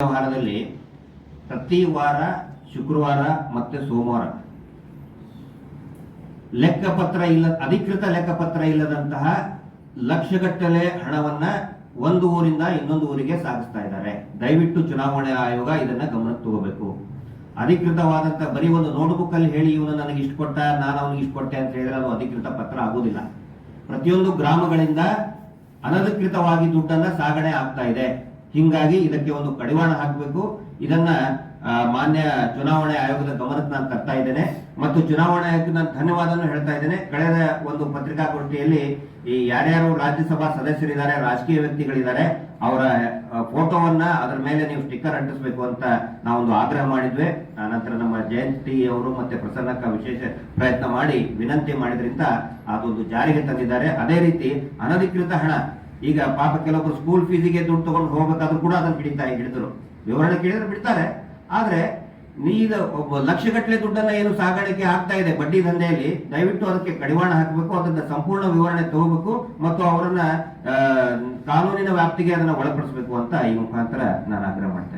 ವ್ಯವಹಾರದಲ್ಲಿ ಪ್ರತಿ ವಾರ ಶುಕ್ರವಾರ ಮತ್ತೆ ಸೋಮವಾರ ಲೆಕ್ಕಪತ್ರ ಇಲ್ಲ, ಅಧಿಕೃತ ಲೆಕ್ಕಪತ್ರ ಇಲ್ಲದಂತಹ ಲಕ್ಷಗಟ್ಟಲೆ ಹಣವನ್ನ ಒಂದು ಊರಿಂದ ಇನ್ನೊಂದು ಊರಿಗೆ ಸಾಗಿಸ್ತಾ ಇದ್ದಾರೆ. ದಯವಿಟ್ಟು ಚುನಾವಣೆ ಆಯೋಗ ಇದನ್ನ ಗಮನಕ್ಕೆ ತಗೋಬೇಕು. ಅಧಿಕೃತವಾದಂತಹ ಬರೀ ಒಂದು ನೋಟ್ಬುಕ್ ಅಲ್ಲಿ ಹೇಳಿ ಇವನು ನನಗೆ ಇಷ್ಟು ಕೊಟ್ಟ, ನಾನು ಅವನಿಗೆ ಇಷ್ಟು ಕೊಟ್ಟೆ ಅಂತ ಹೇಳಿದ್ರೆ ಅದು ಅಧಿಕೃತ ಪತ್ರ ಆಗುದಿಲ್ಲ. ಪ್ರತಿಯೊಂದು ಗ್ರಾಮಗಳಿಂದ ಅನಧಿಕೃತವಾಗಿ ದುಡ್ಡನ್ನ ಸಾಗಣೆ ಆಗ್ತಾ ಇದೆ. ಹಿಂಗಾಗಿ ಇದಕ್ಕೆ ಒಂದು ಕಡಿವಾಣ ಹಾಕಬೇಕು. ಇದನ್ನ ಮಾನ್ಯ ಚುನಾವಣೆ ಆಯೋಗದ ಗಮನಕ್ಕೆ ನಾನು ತರ್ತಾ ಇದ್ದೇನೆ. ಮತ್ತು ಚುನಾವಣಾ ಆಯೋಗಕ್ಕೆ ನಾನು ಧನ್ಯವಾದವನ್ನು ಹೇಳ್ತಾ ಇದ್ದೇನೆ. ಕಳೆದ ಒಂದು ಪತ್ರಿಕಾಗೋಷ್ಠಿಯಲ್ಲಿ ಈ ಯಾರ್ಯಾರು ರಾಜ್ಯಸಭಾ ಸದಸ್ಯರಿದ್ದಾರೆ, ರಾಜಕೀಯ ವ್ಯಕ್ತಿಗಳಿದ್ದಾರೆ, ಅವರ ಫೋಟೋವನ್ನ ಅದರ ಮೇಲೆ ನೀವು ಸ್ಟಿಕ್ಕರ್ ಅಂಟಿಸಬೇಕು ಅಂತ ನಾವೊಂದು ಆಗ್ರಹ ಮಾಡಿದ್ವಿ. ನಂತರ ನಮ್ಮ ಜಯಂತಿ ಅವರು ಮತ್ತೆ ಪ್ರಸನ್ನಕ್ಕ ವಿಶೇಷ ಪ್ರಯತ್ನ ಮಾಡಿ ವಿನಂತಿ ಮಾಡಿದ್ರಿಂದ ಅದೊಂದು ಜಾರಿಗೆ ತಂದಿದ್ದಾರೆ. ಅದೇ ರೀತಿ ಅನಧಿಕೃತ ಹಣ ಈಗ ಪಾಪ ಕೆಲವೊಬ್ರು ಸ್ಕೂಲ್ ಫೀಸಿಗೆ ದುಡ್ಡು ತಗೊಂಡು ಹೋಗ್ಬೇಕಾದ್ರೂ ಕೂಡ ಅದನ್ನು ಹಿಡಿತಾ ಹಿಡಿದ್ರು. ವಿವರಣೆ ಕೇಳಿದ್ರೆ ಬಿಡ್ತಾರೆ. ಆದರೆ ನೀ ಒಬ್ಬ ಲಕ್ಷಗಟ್ಟಲೆ ದುಡ್ಡನ್ನು ಏನು ಸಾಗಾಣಿಕೆ ಆಗ್ತಾ ಇದೆ ಬಡ್ಡಿ ದಂಧೆಯಲ್ಲಿ, ದಯವಿಟ್ಟು ಅದಕ್ಕೆ ಕಡಿವಾಣ ಹಾಕಬೇಕು, ಅದನ್ನ ಸಂಪೂರ್ಣ ವಿವರಣೆ ತಗೋಬೇಕು ಮತ್ತು ಅವರನ್ನ ಕಾನೂನಿನ ವ್ಯಾಪ್ತಿಗೆ ಅದನ್ನು ಒಳಪಡಿಸಬೇಕು ಅಂತ ಈ ಮುಖಾಂತರ ನಾನು ಆಗ್ರಹ ಮಾಡ್ತಾ ಇದ್ದೀನಿ.